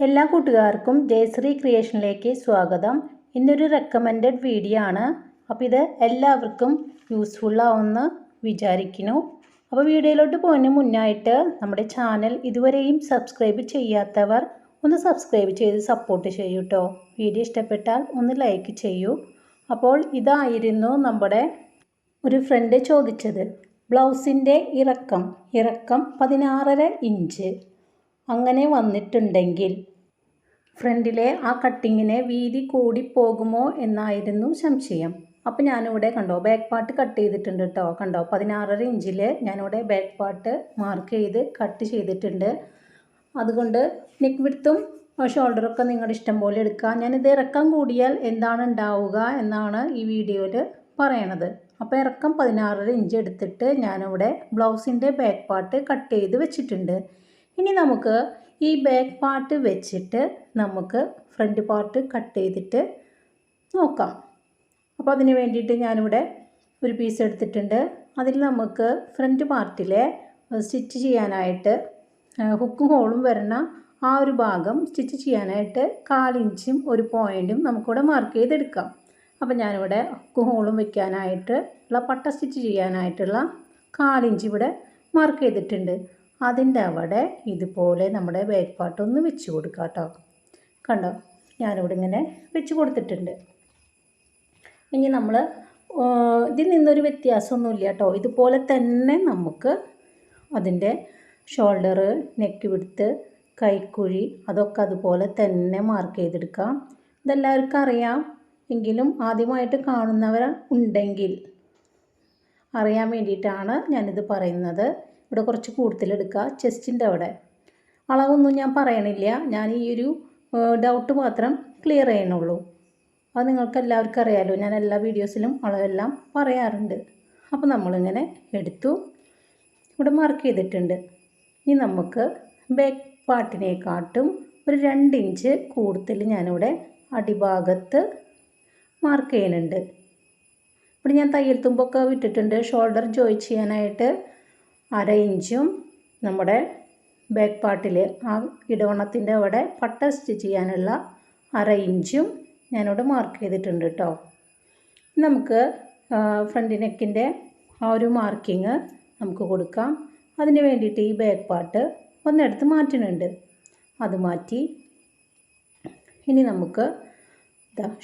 എല്ലാ കൂട്ടുകാർക്കും ജയശ്രീ ക്രിയേഷനിലേക്ക് സ്വാഗതം. ഇന്നൊരു റെക്കമെൻഡഡ് വീഡിയോ ആണ്. അപ്പോൾ ഇത് എല്ലാവർക്കും യൂസ്ഫുൾ ആവുമെന്ന് വിചാരിക്കുന്നു. അപ്പോൾ വീഡിയോയിലോട്ട് പോകുന്നതിന് മുന്നായിട്ട് നമ്മുടെ ചാനൽ ഇതുവരെയും സബ്സ്ക്രൈബ് ചെയ്യാത്തവർ ഒന്ന് സബ്സ്ക്രൈബ് ചെയ്ത് സപ്പോർട്ട് ചെയ്യൂ കേട്ടോ വീഡിയോ ഇഷ്ടപ്പെട്ടാൽ ഒന്ന് ലൈക്ക് ചെയ്യൂ. അപ്പോൾ ഇതായിരുന്നു നമ്മുടെ ഒരു ഫ്രണ്ട് ചോദിച്ചത്. ബ്ലൗസിന്റെ ഇറക്കം ഇറക്കം പതിനാറര ഇഞ്ച് അങ്ങനെ വന്നിട്ടുണ്ടെങ്കിൽ ഫ്രണ്ടിലെ ആ കട്ടിങ്ങിനെ വീതി കൂടി പോകുമോ എന്നായിരുന്നു സംശയം. അപ്പോൾ ഞാനിവിടെ കണ്ടോ ബാക്ക് പാർട്ട് കട്ട് ചെയ്തിട്ടുണ്ട് കേട്ടോ കണ്ടോ പതിനാറര ഇഞ്ചിൽ ഞാനിവിടെ ബാക്ക് പാർട്ട് മാർക്ക് ചെയ്ത് കട്ട് ചെയ്തിട്ടുണ്ട്. അതുകൊണ്ട് നെക്ക് വിടുത്തും ഷോൾഡറൊക്കെ നിങ്ങളുടെ ഇഷ്ടം പോലെ എടുക്കാം ഞാനിത് ഇറക്കം കൂടിയാൽ എന്താണ് ഉണ്ടാവുക എന്നാണ് ഈ വീഡിയോയിൽ പറയണത്. അപ്പോൾ ഇറക്കം പതിനാറര ഇഞ്ച് എടുത്തിട്ട് ഞാനിവിടെ ബ്ലൗസിന്റെ ബാക്ക് പാർട്ട് കട്ട് ചെയ്ത് വെച്ചിട്ടുണ്ട്. ഇനി നമുക്ക് ഈ ബാക്ക് പാർട്ട് വെച്ചിട്ട് നമുക്ക് ഫ്രണ്ട് പാർട്ട് കട്ട് ചെയ്തിട്ട് നോക്കാം. അപ്പോൾ അതിന് വേണ്ടിയിട്ട് ഞാനിവിടെ ഒരു പീസ് എടുത്തിട്ടുണ്ട്. അതിൽ നമുക്ക് ഫ്രണ്ട് പാർട്ടിലെ സ്റ്റിച്ച് ചെയ്യാനായിട്ട് ഹുക്കും ഹോളും വരുന്ന ആ ഒരു ഭാഗം സ്റ്റിച്ച് ചെയ്യാനായിട്ട് കാലിഞ്ചും ഒരു പോയിന്റും നമുക്കിവിടെ മാർക്ക് ചെയ്തെടുക്കാം. അപ്പോൾ ഞാനിവിടെ ഹുക്കും ഹോളും വയ്ക്കാനായിട്ട് ഉള്ള പട്ട സ്റ്റിച്ച് ചെയ്യാനായിട്ടുള്ള കാലിഞ്ച് ഇവിടെ മാർക്ക് ചെയ്തിട്ടുണ്ട്. അതിന്റെ അവിടെ ഇതുപോലെ നമ്മുടെ ബാക്ക് പാർട്ട് ഒന്ന് വെച്ച് കൊടുക്കാം കേട്ടോ. കണ്ടോ? ഞാനിവിടെ ഇങ്ങനെ വെച്ച് കൊടുത്തിട്ടുണ്ട്. ഇനി നമ്മൾ ഇതിൽ നിന്നൊരു വ്യത്യാസമൊന്നുമില്ല കേട്ടോ. ഇതുപോലെ തന്നെ നമുക്ക് അതിന്റെ ഷോൾഡർ നെക്ക് വിടുത്ത് കൈക്കുഴി അതൊക്കെ അതുപോലെ തന്നെ മാർക്ക് ചെയ്തെടുക്കാം. ഇതെല്ലാവർക്കും അറിയാം. എങ്കിലും ആദ്യമായിട്ട് കാണുന്നവർ ഉണ്ടെങ്കിൽ അറിയാൻ വേണ്ടിയിട്ടാണ് ഞാനിത് പറയുന്നത്. ഇവിടെ കുറച്ച് കൂടുതലെടുക്കുക ചെസ്റ്റിന്റെ അവിടെ. അളവൊന്നും ഞാൻ പറയണില്ല. ഞാൻ ഈ ഒരു ഡൗട്ട് മാത്രം ക്ലിയർ ചെയ്യണുള്ളൂ. അത് നിങ്ങൾക്ക് എല്ലാവർക്കും അറിയാമല്ലോ ഞാൻ എല്ലാ വീഡിയോസിലും അളവെല്ലാം പറയാറുണ്ട്. അപ്പോൾ നമ്മളിങ്ങനെ എടുത്തു. ഇവിടെ മാർക്ക് ചെയ്തിട്ടുണ്ട്. ഇനി നമുക്ക് ബാക്ക് പാർട്ടിനെക്കാട്ടും ഒരു രണ്ട് ഇഞ്ച് കൂടുതൽ ഞാനിവിടെ അടിഭാഗത്ത് മാർക്ക് ചെയ്യുന്നുണ്ട്. ഇവിടെ ഞാൻ തയ്യൽ തുമ്പൊക്കെ വിട്ടിട്ടുണ്ട്. ഷോൾഡർ ജോയിൻ ചെയ്യാനായിട്ട് അര ഇഞ്ചും നമ്മുടെ ബാക്ക് പാർട്ടിൽ ആ ഇടവണ്ണത്തിന്റെ അവിടെ പട്ട സ്റ്റിച്ച് ചെയ്യാനുള്ള അര ഇഞ്ചും ഞാനിവിടെ മാർക്ക് ചെയ്തിട്ടുണ്ട് കേട്ടോ നമുക്ക് ഫ്രണ്ട് നെക്കിന്റെ ആ ഒരു മാർക്കിങ് നമുക്ക് കൊടുക്കാം. അതിന് വേണ്ടിയിട്ട് ഈ ബാക്ക് പാർട്ട് ഒന്നെടുത്ത് മാറ്റുന്നുണ്ട്. അത് മാറ്റി ഇനി നമുക്ക്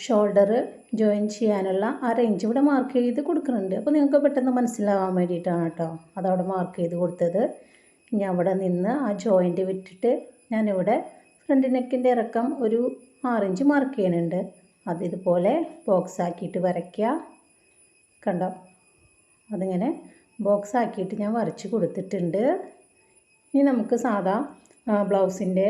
ഷോൾഡർ ജോയിൻ ചെയ്യാനുള്ള ആ റേഞ്ച് ഇവിടെ മാർക്ക് ചെയ്ത് കൊടുക്കുന്നുണ്ട്. അപ്പോൾ നിങ്ങൾക്ക് പെട്ടെന്ന് മനസ്സിലാവാൻ വേണ്ടിയിട്ടാണ് കേട്ടോ അതവിടെ മാർക്ക് ചെയ്ത് കൊടുത്തത്. ഇനി അവിടെ നിന്ന് ആ ജോയിന്റ് വിട്ടിട്ട് ഞാനിവിടെ ഫ്രണ്ട് നെക്കിന്റെ ഇറക്കം ഒരു ആറിഞ്ച് മാർക്ക് ചെയ്യുന്നുണ്ട്. അത് ഇതുപോലെ ബോക്സ് ആക്കിയിട്ട് വരയ്ക്കുക. കണ്ടോ? അതിങ്ങനെ ബോക്സ് ആക്കിയിട്ട് ഞാൻ വരച്ച് കൊടുത്തിട്ടുണ്ട്. ഇനി നമുക്ക് സാധാ ബ്ലൗസിന്റെ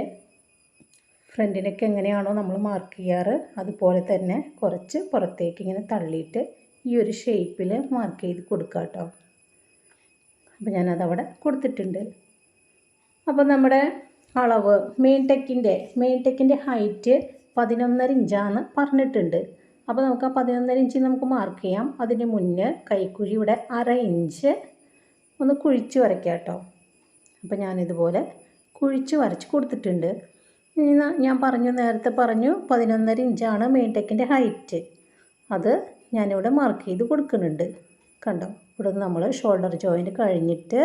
ഫ്രണ്ടിനൊക്കെ എങ്ങനെയാണോ നമ്മൾ മാർക്ക് ചെയ്യാറ് അതുപോലെ തന്നെ കുറച്ച് പുറത്തേക്ക് ഇങ്ങനെ തള്ളിയിട്ട് ഈ ഒരു ഷേപ്പിൽ മാർക്ക് ചെയ്ത് കൊടുക്കുക കേട്ടോ അപ്പോൾ ഞാനതവിടെ കൊടുത്തിട്ടുണ്ട്. അപ്പോൾ നമ്മുടെ അളവ് മെയിൻ ടെക്കിന്റെ മെയിൻ ടെക്കിന്റെ ഹൈറ്റ് പതിനൊന്നര ഇഞ്ചാണ് പറഞ്ഞിട്ടുണ്ട്. അപ്പോൾ നമുക്ക് ആ പതിനൊന്നര ഇഞ്ച് നമുക്ക് മാർക്ക് ചെയ്യാം. അതിന് മുന്നേ കൈക്കുഴി ഇവിടെ അര ഇഞ്ച് ഒന്ന് കുഴിച്ച് വരയ്ക്കാം കേട്ടോ അപ്പോൾ ഞാനിതുപോലെ കുഴിച്ച് വരച്ച് കൊടുത്തിട്ടുണ്ട്. ഇനി ഞാൻ പറഞ്ഞു നേരത്തെ പറഞ്ഞു പതിനൊന്നര ഇഞ്ചാണ് മെയിൻ ടെക്കിന്റെ ഹൈറ്റ് അത് ഞാനിവിടെ മാർക്ക് ചെയ്ത് കൊടുക്കുന്നുണ്ട്. കണ്ടോ? ഇവിടെ നമ്മൾ ഷോൾഡർ ജോയിന്റ് കഴിഞ്ഞിട്ട്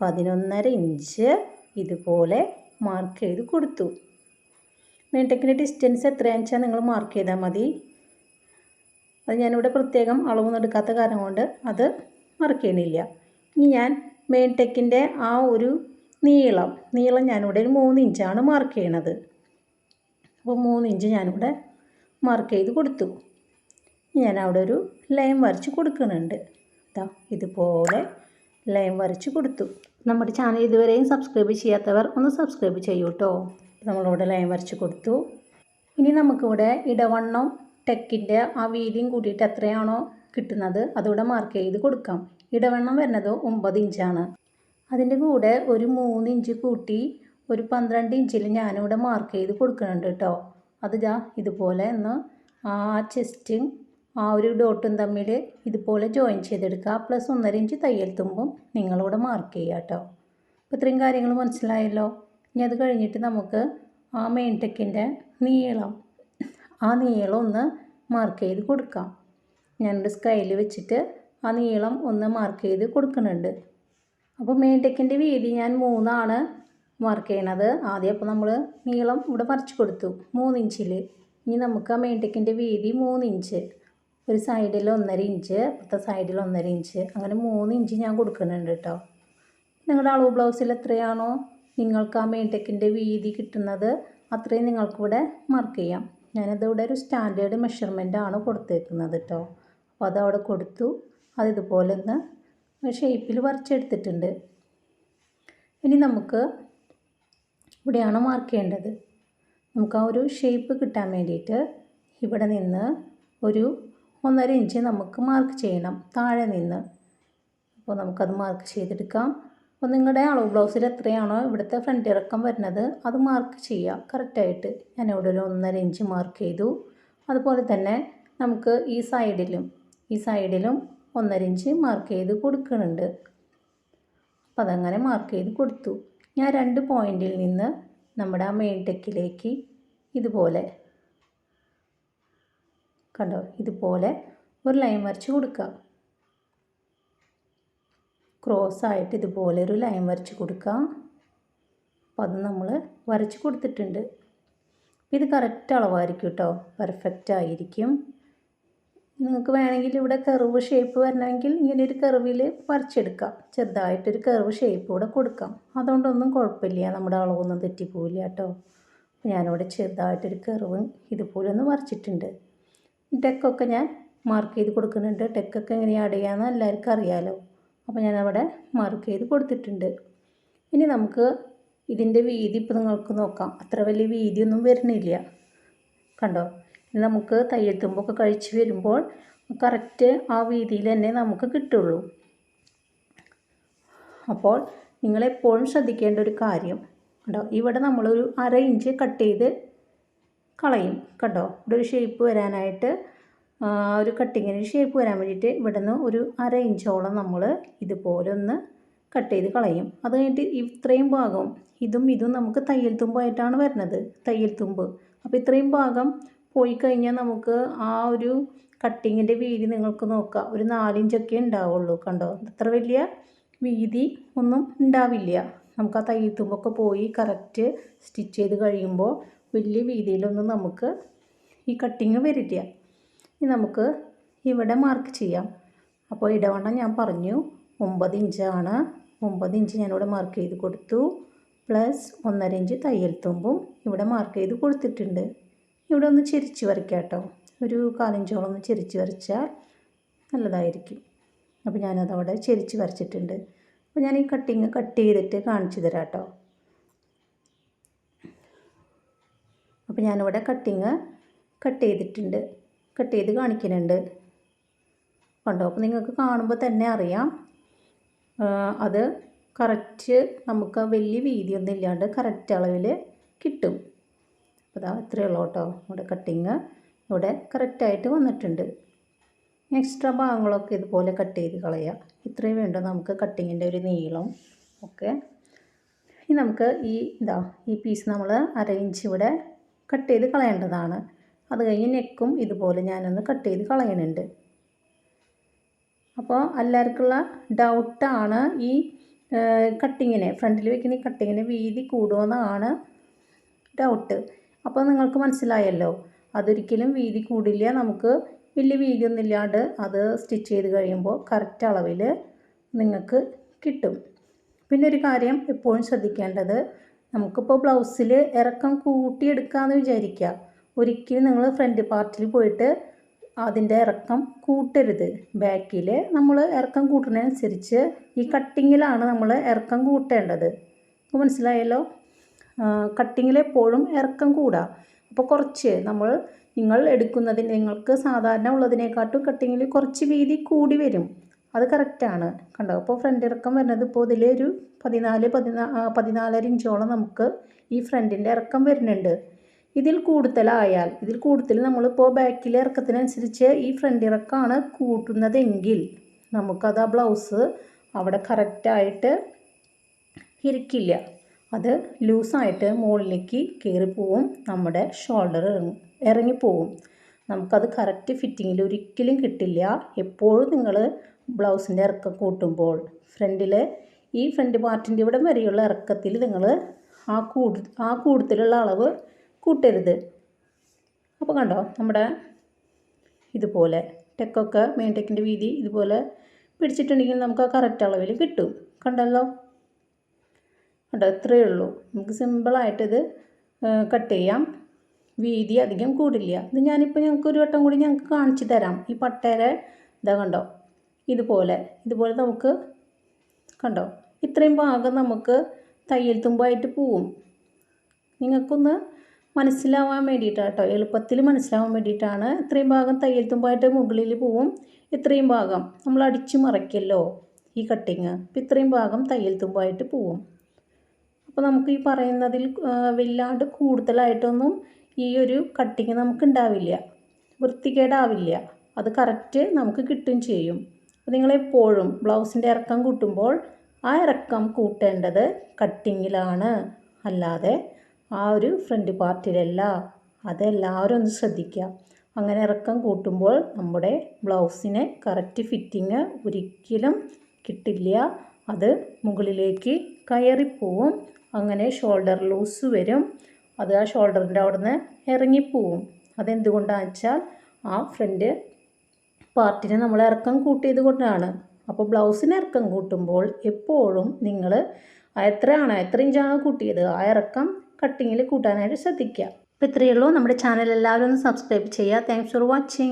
പതിനൊന്നര ഇഞ്ച് ഇതുപോലെ മാർക്ക് ചെയ്ത് കൊടുത്തു. മെയിൻ ടെക്കിന്റെ ഡിസ്റ്റൻസ് എത്രയാണെന്ന് വെച്ചാൽ നിങ്ങൾ മാർക്ക് ചെയ്താൽ മതി. അത് ഞാനിവിടെ പ്രത്യേകം അളവൊന്നും എടുക്കാത്ത കാരണം കൊണ്ട് അത് മാർക്ക് ചെയ്യണില്ല. ഇനി ഞാൻ മെയിൻ ടെക്കിന്റെ ആ ഒരു നീളം. നീളം ഞാനിവിടെ ഒരു മൂന്ന് ഇഞ്ചാണ് മാർക്ക് ചെയ്യണത്. അപ്പോൾ മൂന്ന് ഇഞ്ച് ഞാനിവിടെ മാർക്ക് ചെയ്ത് കൊടുത്തു. ഞാൻ അവിടെ ഒരു ലൈൻ വരച്ച് കൊടുക്കുന്നുണ്ട് ഇതാ ഇതുപോലെ ലൈൻ വരച്ച് കൊടുത്തു. നമ്മുടെ ചാനൽ ഇതുവരെയും സബ്സ്ക്രൈബ് ചെയ്യാത്തവർ ഒന്ന് സബ്സ്ക്രൈബ് ചെയ്യൂ കേട്ടോ നമ്മളിവിടെ ലൈൻ വരച്ച് കൊടുത്തു. ഇനി നമുക്കിവിടെ ഇടവണ്ണം ടെക്കിന്റെ ആ വീതിയും കൂട്ടിയിട്ട് എത്രയാണോ കിട്ടുന്നത് അതിവിടെ മാർക്ക് ചെയ്ത് കൊടുക്കാം. ഇടവണ്ണം വരുന്നത് ഒമ്പത് ഇഞ്ചാണ്. അതിന്റെ കൂടെ ഒരു മൂന്ന് ഇഞ്ച് കൂട്ടി ഒരു പന്ത്രണ്ട് ഇഞ്ചിൽ ഞാനിവിടെ മാർക്ക് ചെയ്ത് കൊടുക്കുന്നുണ്ട് കേട്ടോ അത് ഇതാ ഇതുപോലെ ഒന്ന് ആ ചെസ്റ്റും ആ ഒരു ഡോട്ടും തമ്മിൽ ഇതുപോലെ ജോയിൻ ചെയ്തെടുക്കുക. പ്ലസ് ഒന്നര ഇഞ്ച് തയ്യൽ തുമ്പും നിങ്ങളിവിടെ മാർക്ക് ചെയ്യുക കേട്ടോ അപ്പോൾ ഇത്രയും കാര്യങ്ങൾ മനസ്സിലായല്ലോ? ഇനി അത് കഴിഞ്ഞിട്ട് നമുക്ക് ആ മെയിൻ ടെക്കിന്റെ നീളം ആ നീളം ഒന്ന് മാർക്ക് ചെയ്ത് കൊടുക്കാം. ഞാനൊരു സ്കൈൽ വെച്ചിട്ട് ആ നീളം ഒന്ന് മാർക്ക് ചെയ്ത് കൊടുക്കുന്നുണ്ട്. അപ്പോൾ മെയിൻ ടെക്കിന്റെ വീതി ഞാൻ മൂന്നാണ് മാർക്ക് ചെയ്യണത്. ആദ്യം അപ്പോൾ നമ്മൾ നീളം ഇവിടെ പറിച്ചു കൊടുത്തു. മൂന്നിഞ്ചിൽ ഇനി നമുക്ക് ആ മെയിൻ ടെക്കിന്റെ വീതി മൂന്നിഞ്ച്. ഒരു സൈഡിൽ ഒന്നര ഇഞ്ച് അപ്പുറത്തെ സൈഡിൽ ഒന്നര ഇഞ്ച് അങ്ങനെ മൂന്ന് ഇഞ്ച് ഞാൻ കൊടുക്കുന്നുണ്ട് കേട്ടോ. നിങ്ങളുടെ അളവ് ബ്ലൗസിൽ എത്രയാണോ നിങ്ങൾക്ക് ആ മെയിൻ ടെക്കിന്റെ വീതി കിട്ടുന്നത് അത്രയും നിങ്ങൾക്കിവിടെ മാർക്ക് ചെയ്യാം. ഞാനത് ഇവിടെ ഒരു സ്റ്റാൻഡേർഡ് മെഷർമെന്റ് ആണ് കൊടുത്തേക്കുന്നത് കേട്ടോ. അപ്പോൾ അതവിടെ കൊടുത്തു. അത് ഇതുപോലെ ഒന്ന് ഷേപ്പിൽ വരച്ചെടുത്തിട്ടുണ്ട് ഇനി നമുക്ക് ഇവിടെയാണ് മാർക്ക് ചെയ്യേണ്ടത്. നമുക്ക് ആ ഒരു ഷേപ്പ് കിട്ടാൻ വേണ്ടിയിട്ട് ഇവിടെ നിന്ന് ഒരു ഒന്നര ഇഞ്ച് നമുക്ക് മാർക്ക് ചെയ്യണം താഴെ നിന്ന്. അപ്പോൾ നമുക്കത് മാർക്ക് ചെയ്തെടുക്കാം. അപ്പോൾ നിങ്ങളുടെ അളവ് ബ്ലൗസിൽ എത്രയാണോ ഇവിടുത്തെ ഫ്രണ്ട് ഇറക്കം വരുന്നത് അത് മാർക്ക് ചെയ്യുക കറക്റ്റായിട്ട് ഞാൻ ഇവിടെ ഒരു ഒന്നര ഇഞ്ച് മാർക്ക് ചെയ്തു. അതുപോലെ തന്നെ നമുക്ക് ഈ സൈഡിലും ഈ സൈഡിലും ഒന്നര ഇഞ്ച് മാർക്ക് ചെയ്ത് കൊടുക്കുന്നുണ്ട് അപ്പോൾ അതങ്ങനെ മാർക്ക് ചെയ്ത് കൊടുത്തു. ഞാൻ രണ്ട് പോയിന്റിൽ നിന്ന് നമ്മുടെ ആ മെയിൻ ടെക്കിലേക്ക് ഇതുപോലെ കണ്ടോ? ഇതുപോലെ ഒരു ലൈൻ വരച്ച് കൊടുക്കുക. ക്രോസ് ആയിട്ട് ഇതുപോലെ ഒരു ലൈൻ വരച്ച് കൊടുക്കാം അപ്പോൾ അത് നമ്മൾ വരച്ച് കൊടുത്തിട്ടുണ്ട്. ഇത് കറക്റ്റ് അളവായിരിക്കും കേട്ടോ പെർഫെക്റ്റ് ആയിരിക്കും. നിങ്ങൾക്ക് വേണമെങ്കിൽ ഇവിടെ കർവ് ഷേപ്പ് വരണമെങ്കിൽ ഇങ്ങനെ ഒരു കർവിൽ വരച്ചെടുക്കാം. ചെറുതായിട്ടൊരു കർവ് ഷേപ്പ് ഇവിടെ കൊടുക്കാം. അതുകൊണ്ടൊന്നും കുഴപ്പമില്ല. നമ്മുടെ അളവൊന്നും തെറ്റിപ്പോവില്ല കേട്ടോ. ഞാനിവിടെ ചെറുതായിട്ടൊരു കർവ് ഇതുപോലെ ഒന്ന് വരച്ചിട്ടുണ്ട്. ടെക്കൊക്കെ ഞാൻ മാർക്ക് ചെയ്ത് കൊടുക്കുന്നുണ്ട്. ടെക്കൊക്കെ എങ്ങനെയാണ് അടയാന്ന് എല്ലാവർക്കും അറിയാമല്ലോ അപ്പോൾ ഞാനവിടെ മാർക്ക് ചെയ്ത് കൊടുത്തിട്ടുണ്ട്. ഇനി നമുക്ക് ഇതിന്റെ വീതി ഇപ്പോൾ നിങ്ങൾക്ക് നോക്കാം. അത്ര വലിയ വീതിയൊന്നും വരുന്നില്ല. കണ്ടോ? നമുക്ക് തയ്യൽ തുമ്പൊക്കെ കഴിച്ച് വരുമ്പോൾ കറക്റ്റ് ആ വീതിയിൽ തന്നെ നമുക്ക് കിട്ടുള്ളൂ. അപ്പോൾ നിങ്ങളെപ്പോഴും ശ്രദ്ധിക്കേണ്ട ഒരു കാര്യം. കേട്ടോ ഇവിടെ നമ്മളൊരു അര ഇഞ്ച് കട്ട് ചെയ്ത് കളയും. കേട്ടോ ഇവിടെ ഒരു ഷേപ്പ് വരാനായിട്ട് ഒരു കട്ടിങ്ങിന് ഷേപ്പ് വരാൻ വേണ്ടിയിട്ട് ഇവിടെ നിന്ന് ഒരു അര ഇഞ്ചോളം നമ്മൾ ഇതുപോലെ ഒന്ന് കട്ട് ചെയ്ത് കളയും. അത് കഴിഞ്ഞിട്ട് ഇത്രയും ഭാഗം ഇതും ഇതും നമുക്ക് തയ്യൽ തുമ്പായിട്ടാണ് വരുന്നത്. തയ്യൽ തുമ്പ് അപ്പോൾ ഇത്രയും ഭാഗം പോയി കഴിഞ്ഞാൽ നമുക്ക് ആ ഒരു കട്ടിങ്ങിന്റെ വീതി നിങ്ങൾക്ക് നോക്കാം. ഒരു നാലിഞ്ചൊക്കെ ഉണ്ടാവുള്ളൂ കണ്ടോ? അത്ര വലിയ വീതി ഒന്നും ഉണ്ടാവില്ല. നമുക്ക് ആ തയ്യൽ തുമ്പൊക്കെ പോയി കറക്റ്റ് സ്റ്റിച്ച് ചെയ്ത് കഴിയുമ്പോൾ വലിയ വീതിയിലൊന്നും നമുക്ക് ഈ കട്ടിങ് വരില്ല. ഇനി നമുക്ക് ഇവിടെ മാർക്ക് ചെയ്യാം. അപ്പോൾ ഇടവണ്ണം ഞാൻ പറഞ്ഞു ഒമ്പത് ഇഞ്ചാണ്. ഒമ്പത് ഇഞ്ച് ഞാനിവിടെ മാർക്ക് ചെയ്ത് കൊടുത്തു. പ്ലസ് ഒന്നര ഇഞ്ച് തയ്യൽ തുമ്പും ഇവിടെ മാർക്ക് ചെയ്ത് കൊടുത്തിട്ടുണ്ട്. ഇവിടെ ഒന്ന് ചെരിച്ച് വരയ്ക്കാം കേട്ടോ. ഒരു കാലിഞ്ചോളം ഒന്ന് ചെരിച്ച് വരച്ചാൽ നല്ലതായിരിക്കും. അപ്പോൾ ഞാനത് അവിടെ ചെരിച്ച് വരച്ചിട്ടുണ്ട്. അപ്പോൾ ഞാൻ ഈ കട്ടിങ് കട്ട് ചെയ്തിട്ട് കാണിച്ചു തരാം കേട്ടോ. അപ്പോൾ ഞാനിവിടെ കട്ടിങ് കട്ട് ചെയ്തിട്ടുണ്ട്. കട്ട് ചെയ്ത് കാണിക്കുന്നുണ്ട്. കണ്ടോ? അപ്പോൾ നിങ്ങൾക്ക് കാണുമ്പോൾ തന്നെ അറിയാം. അത് കറക്റ്റ് നമുക്ക് വലിയ വീതിയൊന്നും ഇല്ലാണ്ട് കറക്റ്റ് അളവിൽ കിട്ടും. അപ്പോൾ അതാ ഇത്രയേ ഉള്ളൂ കേട്ടോ ഇവിടെ കട്ടിങ് ഇവിടെ കറക്റ്റായിട്ട് വന്നിട്ടുണ്ട്. എക്സ്ട്രാ ഭാഗങ്ങളൊക്കെ ഇതുപോലെ കട്ട് ചെയ്ത് കളയുക ഇത്രയും വേണ്ട നമുക്ക് കട്ടിങ്ങിന്റെ ഒരു നീളം. ഓക്കെ ഇനി നമുക്ക് ഈ ഇതാ ഈ പീസ് നമ്മൾ അരയിഞ്ച് ഇവിടെ കട്ട് ചെയ്ത് കളയേണ്ടതാണ്. അത് കഴിഞ്ഞ് നെക്കും ഇതുപോലെ ഞാനൊന്ന് കട്ട് ചെയ്ത് കളയുന്നുണ്ട് അപ്പോൾ എല്ലാവർക്കുള്ള ഡൗട്ടാണ് ഈ കട്ടിങ്ങിനെ ഫ്രണ്ടിൽ വെക്കുന്ന ഈ കട്ടിങ്ങിന് വീതി കൂടുമെന്നാണ് ഡൗട്ട് അപ്പോൾ നിങ്ങൾക്ക് മനസ്സിലായല്ലോ. അതൊരിക്കലും വീതി കൂടില്ല. നമുക്ക് വലിയ വീതിയൊന്നും ഇല്ലാണ്ട് അത് സ്റ്റിച്ച് ചെയ്ത് കഴിയുമ്പോൾ കറക്റ്റ് അളവിൽ നിങ്ങൾക്ക് കിട്ടും. പിന്നെ ഒരു കാര്യം എപ്പോഴും ശ്രദ്ധിക്കേണ്ടത് നമുക്കിപ്പോൾ ബ്ലൗസിൽ ഇറക്കം കൂട്ടിയെടുക്കാമെന്ന് വിചാരിക്കുക. ഒരിക്കലും നിങ്ങൾ ഫ്രണ്ട് പാർട്ടിൽ പോയിട്ട് അതിന്റെ ഇറക്കം കൂട്ടരുത്. ബാക്കിൽ നമ്മൾ ഇറക്കം കൂട്ടുന്നതനുസരിച്ച് ഈ കട്ടിങ്ങിലാണ് നമ്മൾ ഇറക്കം കൂട്ടേണ്ടത്. മനസ്സിലായല്ലോ? കട്ടിങ്ങിൽ എപ്പോഴും ഇറക്കം കൂടാ. അപ്പോൾ കുറച്ച് നമ്മൾ നിങ്ങൾ എടുക്കുന്നതിന് നിങ്ങൾക്ക് സാധാരണ ഉള്ളതിനെക്കാട്ടും കട്ടിങ്ങിൽ കുറച്ച് വീതി കൂടി വരും. അത് കറക്റ്റാണ് കണ്ടോ? അപ്പോൾ ഫ്രണ്ട് ഇറക്കം വരുന്നത് ഇപ്പോൾ ഇതിൽ ഒരു പതിനാല് പതിനാ പതിനാലര ഇഞ്ചോളം നമുക്ക് ഈ ഫ്രണ്ടിന്റെ ഇറക്കം വരുന്നുണ്ട്. ഇതിൽ കൂടുതലായാൽ ഇതിൽ കൂടുതൽ നമ്മളിപ്പോൾ ബാക്കിലെ ഇറക്കത്തിനനുസരിച്ച് ഈ ഫ്രണ്ട് ഇറക്കമാണ് കൂട്ടുന്നതെങ്കിൽ നമുക്കത് ആ ബ്ലൗസ് അവിടെ കറക്റ്റായിട്ട് ഇരിക്കില്ല. അത് ലൂസായിട്ട് മുകളിലേക്ക് കയറിപ്പോവും നമ്മുടെ ഷോൾഡർ ഇറങ്ങും ഇറങ്ങിപ്പോവും. നമുക്കത് കറക്റ്റ് ഫിറ്റിങ്ങിൽ ഒരിക്കലും കിട്ടില്ല. എപ്പോഴും നിങ്ങൾ ബ്ലൗസിന്റെ ഇറക്കം കൂട്ടുമ്പോൾ ഫ്രണ്ടിൽ ഈ ഫ്രണ്ട് പാർട്ടിന്റെ ഇവിടെ വരെയുള്ള ഇറക്കത്തിൽ നിങ്ങൾ ആ കൂടു ആ കൂടുതലുള്ള അളവ് കൂട്ടരുത്. അപ്പോൾ കണ്ടോ നമ്മുടെ ഇതുപോലെ ടെക്കൊക്കെ മെയിൻ ടെക്കിന്റെ വീതി ഇതുപോലെ പിടിച്ചിട്ടുണ്ടെങ്കിൽ നമുക്ക് ആ കറക്റ്റ് അളവിൽ കിട്ടും. കണ്ടല്ലോ? കണ്ടോ? ഇത്രയേ ഉള്ളൂ. നമുക്ക് സിമ്പിളായിട്ടിത് കട്ട് ചെയ്യാം. വീതി അധികം കൂടില്ല. ഇത് ഞാനിപ്പോൾ ഞങ്ങൾക്ക് ഒരു വട്ടം കൂടി ഞങ്ങൾക്ക് കാണിച്ചു തരാം. ഈ പട്ടേരെ ഇതാ കണ്ടോ? ഇതുപോലെ. ഇതുപോലെ നമുക്ക് കണ്ടോ? ഇത്രയും ഭാഗം നമുക്ക് തയ്യൽ തുമ്പായിട്ട് പോവും. നിങ്ങൾക്കൊന്ന് മനസ്സിലാവാൻ വേണ്ടിയിട്ടാണ് കേട്ടോ. എളുപ്പത്തിൽ മനസ്സിലാവാൻ വേണ്ടിയിട്ടാണ് ഇത്രയും ഭാഗം തയ്യൽ തുമ്പായിട്ട് മുകളിൽ പോവും. ഇത്രയും ഭാഗം നമ്മൾ അടിച്ചു മറയ്ക്കല്ലോ ഈ കട്ടിങ് ഇത്രയും ഭാഗം തയ്യൽ തുമ്പായിട്ട് പോവും. അപ്പോൾ നമുക്ക് ഈ പറയുന്നതിൽ വല്ലാണ്ട് കൂടുതലായിട്ടൊന്നും ഈ ഒരു കട്ടിങ് നമുക്ക് ഉണ്ടാവില്ല വൃത്തികേടാവില്ല. അത് കറക്റ്റ് നമുക്ക് കിട്ടും ചെയ്യും. അപ്പോൾ നിങ്ങളെപ്പോഴും ബ്ലൗസിന്റെ ഇറക്കം കൂട്ടുമ്പോൾ ആ ഇറക്കം കൂട്ടേണ്ടത് കട്ടിങ്ങിലാണ് അല്ലാതെ ആ ഒരു ഫ്രണ്ട് പാർട്ടിലല്ല അതെല്ലാവരും ഒന്ന് ശ്രദ്ധിക്കുക. അങ്ങനെ ഇറക്കം കൂട്ടുമ്പോൾ നമ്മുടെ ബ്ലൗസിന് കറക്റ്റ് ഫിറ്റിങ് ഒരിക്കലും കിട്ടില്ല. അത് മുകളിലേക്ക് കയറിപ്പോവും. അങ്ങനെ ഷോൾഡർ ലൂസ് വരും. അത് ആ ഷോൾഡറിന്റെ അവിടുന്ന് ഇറങ്ങിപ്പോവും. അതെന്തുകൊണ്ടാണെന്ന് വെച്ചാൽ ആ ഫ്രണ്ട് പാർട്ടിന് നമ്മൾ ഇറക്കം കൂട്ടിയത് കൊണ്ടാണ് അപ്പോൾ ബ്ലൗസിന് ഇറക്കം കൂട്ടുമ്പോൾ എപ്പോഴും നിങ്ങൾ എത്രയാണോ എത്ര ഇഞ്ചാണോ കൂട്ടിയത്? ആ ഇറക്കം കട്ടിങ്ങിൽ കൂട്ടാനായിട്ട് ശ്രദ്ധിക്കുക. അപ്പോൾ ഇത്രയേ ഉള്ളൂ. നമ്മുടെ ചാനൽ എല്ലാവരും ഒന്ന് സബ്സ്ക്രൈബ് ചെയ്യുക. Thanks for watching